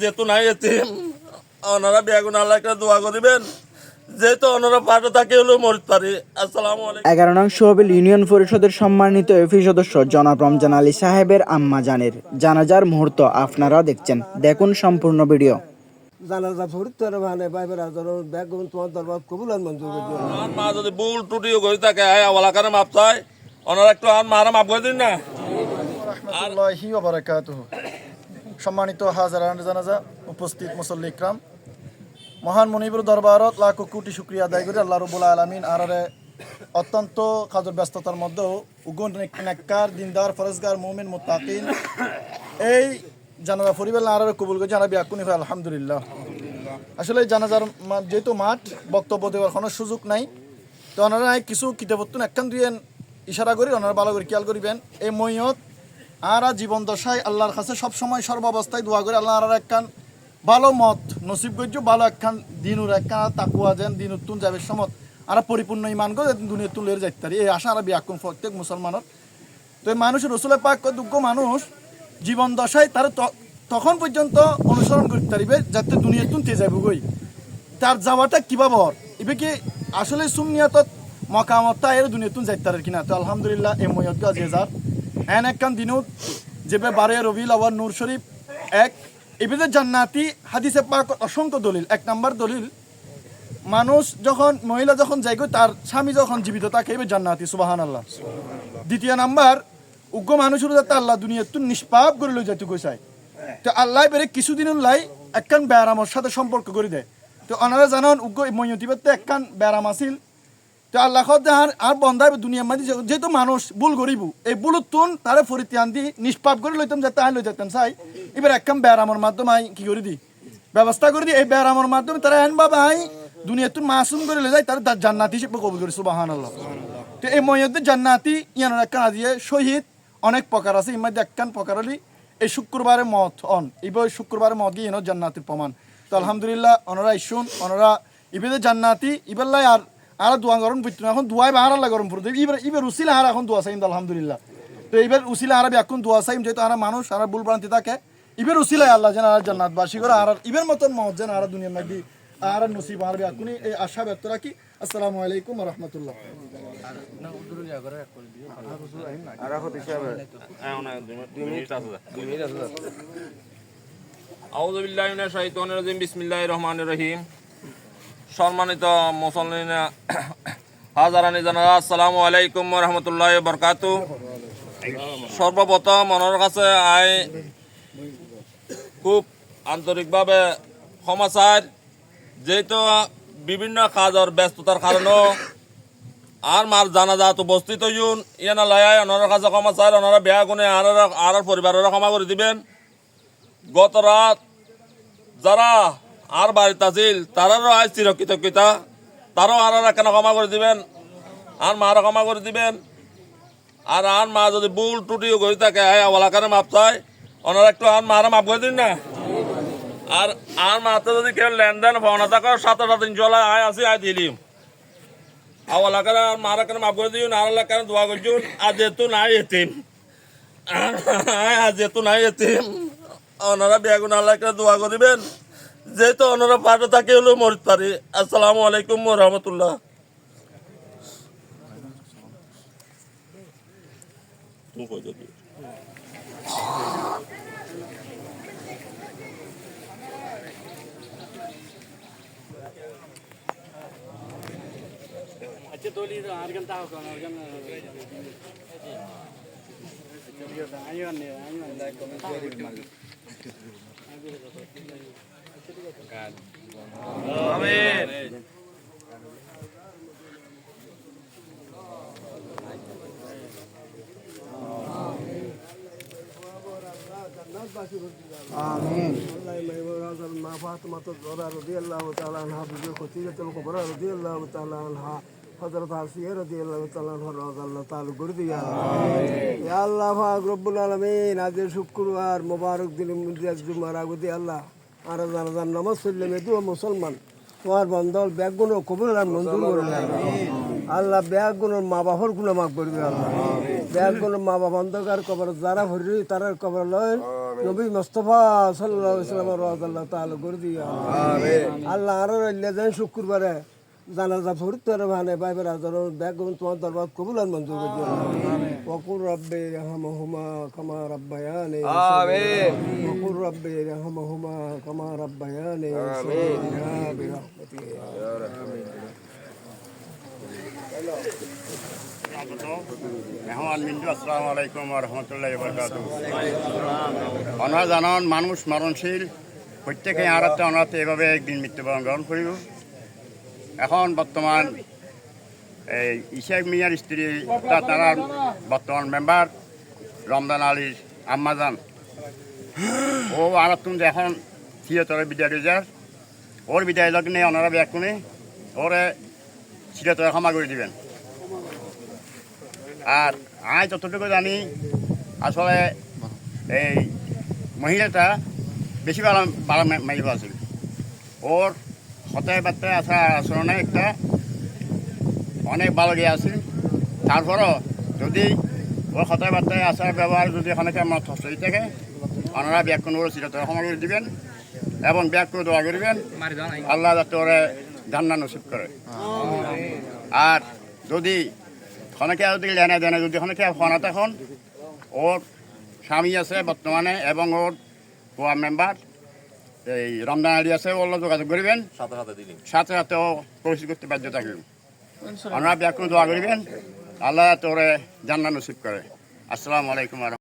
যেহেতু নাই এতিম ওনারা বেগুন আল্লাহকে দোয়া করিবেন। যেহেতু ওনারা পাঠে থাকে হলেও মরিত পারি। আসসালামু এগারো নং সোহবিল ইউনিয়ন পরিষদের সম্মানিত এফি সদস্য জনাব রমজান আলী সাহেবের আম্মা জানের জানাজার মুহূর্ত আপনারা দেখছেন। দেখুন সম্পূর্ণ ভিডিও। জানাজা ফুরিত তোর মানে বাইবের আদর ব্যাগ তোমার দরবার কবুল আর মঞ্জুর করছ আর মা যদি ভুল টুটিও করে থাকে আয় ওলাকারে মাপ চাই ওনারা একটু আর মারা মাপ করে দিন না। সম্মানিত হাজারান জানাজা, উপস্থিত মুসল্লি ইকরাম। মহান মনিবুর দরবারত লাখ কোটি শুক্রিয়া আদায় করি আল্লাহ রবুল্লা আলমিন। আরারে অত্যন্ত কাজর ব্যস্ততার মধ্যেও উগুন নেককার, দিনদার, ফরজগার, মুমিন মুতাকিন এই জানাজা পরিবার আরারে কবুল করে। জানাবি আকুনি হয়, আলহামদুলিল্লাহ। আসলে জানাজার যেহেতু মাঠ, বক্তব্য দেওয়ার কোনো সুযোগ নাই, তো ওনারা কিছু কিতাবত্তুন একখান দুই ইশারা করি, ওনারা ভালো করে খেয়াল করিবেন। এই মইয়ত আরা জীবন দশায় আল্লাহর কাছে সবসময় সর্বাবস্থায় দোয়া করে। আল্লাহ আর একখান ভালো মত, নসিব করছ ভালো একখান দিনুর একখান তাকুয়া যেন দিন উত্তুন যাবে সমত। আর পরিপূর্ণ ইমান করে দুনিয়া তুলে যাইতে পারি। এই আশা আর বিয়াকুম প্রত্যেক মুসলমানের। তো এই মানুষের রসুলের পাক দুঃখ মানুষ জীবন দশায় তারা তখন পর্যন্ত অনুসরণ করতে পারিবে, যাতে দুনিয়া তুনতে যাবে গই। তার যাওয়াটা কীভাবে হর এবে কি আসলে সুনিয়ত মকামতটা এর দুনিয়াতুন যাইতে পারে কিনা? তো আলহামদুলিল্লাহ এম ময়ত গাছ এজার এন একখান দিনুত যেবে বারে রবিল আবার নূর শরীফ এক এবেদের জান্নাতি হাদিসে পাক অসংখ্য দলিল। এক নাম্বার দলিল মানুষ যখন মহিলা যখন যাই গো, তার স্বামী যখন জীবিত তাকে এবার জান্নাতি সুবাহান আল্লাহ দ্বিতীয় নাম্বার উগ্র মানুষের যাতে আল্লাহ দুনিয়া তুন নিষ্পাপ করে লই যাইতে কইসাই তো আল্লাহ বেড়ে কিছুদিন লাই একখান ব্যারামর সাথে সম্পর্ক করে দেয়। তো ওনারা জানান উগ্র ময়তিবাতে একখান ব্যারাম আছিল তো আল্লাহ খদ আর বন্ধাই দুনিয়ার মাঝে যেহেতু মানুষ ভুল করিব, এই ভুলত তুন তারে ফরিতিয়ান দি, নিষ্পাপ করে লইতাম, যাতে আই লই যেতাম চাই। এবার একখান ব্যারামর মাধ্যমে আই, কি করে দি? ব্যবস্থা করে দি, এই ব্যারামর মাধ্যমে তারা এন বাবা আই, দুনিয়া তুন মাসুম করে লই যায়, তারা জান্নাতি হিসেবে কবুল করে সুবাহান আল্লাহ তো এই ময়তে জান্নাতি, ইয়ানোর একখান আজিয়ে শহীদ, অনেক প্রকার আছে ইমাদ একখান প্রকার হলি, এই শুক্রবারে মত অন এবার শুক্রবারে মত গিয়ে জান্নাতির প্রমাণ। তো আলহামদুলিল্লাহ ওনারা ইসুন ওনারা ইবেদের জান্নাতি ইবেল্লাই আর আর দোয়া গরম না এখন দোয়াই বাহার আল্লাহ গরম পড়তো ইবার ইবার উসিলা আর এখন দোয়া চাইম আলহামদুলিল্লাহ। তো এবার উসিলা আর এখন দোয়া চাইম যেহেতু আর মানুষ আর ভুল ভ্রান্তি থাকে। ইবের উসিলাই আল্লাহ যেন আর জান্নাত বাসী করে আর ইবের মতন মহৎ যেন আর দুনিয়ার মধ্যে আর নসিব আর এখনই এই আশা ব্যক্ত রাখি। আসসালামু আলাইকুম রহমতুল্লাহ। আউযু বিল্লাহি মিনাশ শাইতানির রাজিম বিসমিল্লাহির রহমানির রহিম। সম্মানিত মুসলিম হাজারানি জানারা আসসালামু আলাইকুম রাহমাতুল্লাহি ওয়া বারাকাতুহু সর্বপ্রথম মনের কাছে আই খুব আন্তরিকভাবে ক্ষমা চাই। যেহেতু বিভিন্ন কাজের ব্যস্ততার কারণে আর মার জানাজা তো উপস্থিত হইন ইয়ানা লয়াই ওনার কাছে ক্ষমা চাই, ওনারা বেয়া গুণে আর আর পরিবারের ক্ষমা করে দিবেন। গত রাত যারা আর বাড়িতে আছিল, তারারও আজ চিরকৃতজ্ঞতা তারাও আর আর কেন ক্ষমা করে দিবেন, আর মারও ক্ষমা করে দিবেন। আর আর মা যদি ভুল টুটিও করে থাকে আয় ওলাকারে মাপ চাই। ওনারা একটু আর মারা মাপ করে দিন না। আর আর মাতে যদি কেউ লেনদেন ভাবনা সাত সাতটা দিন চলা, আয় আসি, আয় দিলিম আওয়ালা করে আর মারা কেন মাপ করে দিন আর কেন দোয়া করছুন আর যেহেতু নাই এতিম। আজ যেহেতু নাই এতিম। ওনারা বেগুন আল্লাহকে দোয়া করিবেন যেহেতু ওনারা পাঠে থাকে হলেও মরিত পারে। আসসালামু আলাইকুম রহমতুল্লাহ। अच्छा दो আয়ো आठ घंटा होगा आठ घंटा आइए आइए هذا ما فاطمة الزهراء رضي الله تعالى عنها بنت خديجة الكبرى رضي الله تعالى عنها حضرت عائشة رضي الله تعالى عنها رضي الله تعالى করদি ইয়া ইয়া আল্লাহ পাক রব্বুল আলামিন আজ শুক্রবার মোবারক দিন মুদ্রাজ জুমার আগদি আল্লাহ আর জানাজান নামাজ পড়লে মেদু মুসলমান। তোমার বন্ধল ব্যাগ গুণ কবুল আর মঞ্জুর করে আল্লাহ ব্যাগ গুণ মা বাবার গুণ মাফ করবে আল্লাহ। ব্যাগ গুণ মা বাবা অন্ধকার কবর যারা ভরি তারার কবর লয়। নবী মুস্তফা রাজ আল্লাহ করে দিয়া আল্লাহ। আরও রইলে যেন শুক্রবারে। জানাজা পড়তে রে ভানে ভাই বেরাদর বেগম তোমার দরবার কবুল আর মঞ্জুর করে দিও রব্বে রহমহুমা কামা রব্বায়ানি। আমিন। ওকুর রব্বে রহমহুমা কামা রব্বায়ানি আমিন ইয়া বিরহমাতিকা মেহমান মিন্টু আসসালামু আলাইকুম রহমতুল্লাহ বরকাত অনারা জানান মানুষ মরণশীল প্রত্যেকে আরাতে অনারাতে এভাবে একদিন মৃত্যুবরণ গ্রহণ করিব। এখন বর্তমান এই ইশাক মিয়ার স্ত্রী তারা বর্তমান মেম্বার রমজান আলীর আম্মাজান ও আরাতুন যে এখন থিয়েটারে বিদায় রেজার ওর বিদায় লগ্নে ওনারা ব্যাকুনে ওরে থিয়েটারে ক্ষমা করে দিবেন। আর আমি যতটুকু জানি, আসলে এই মহিলাটা বেশি ভালো ভালো মাইব আছিল ওর হতায় বার্তায় আসা আচরণে একটা অনেক ভালো গিয়ে আছিল তারপরও যদি ওর হতায় বার্তায় আসার ব্যবহার যদি এখানে আমার থাকে ওনারা ব্যাগ করে ক্ষমা করে দিবেন এবং ব্যাগ করে দোয়া করবেন। আল্লাহ যাতে ওরে ধান্না নসিব করে। আর যদি খনকে যদি লেনে দেনে যদি খনকে ফোনাত এখন ওর স্বামী আছে বর্তমানে এবং ওর গোয়া মেম্বার এই রমজান আলী আছে ওর যোগাযোগ করবেন। সাথে সাথে ও পরিস্থিতি করতে বাধ্য থাকবেন। ওনারা ব্যাকুল দোয়া করবেন আল্লাহ তোরে জান্না নসিব করে। আসসালামু আলাইকুম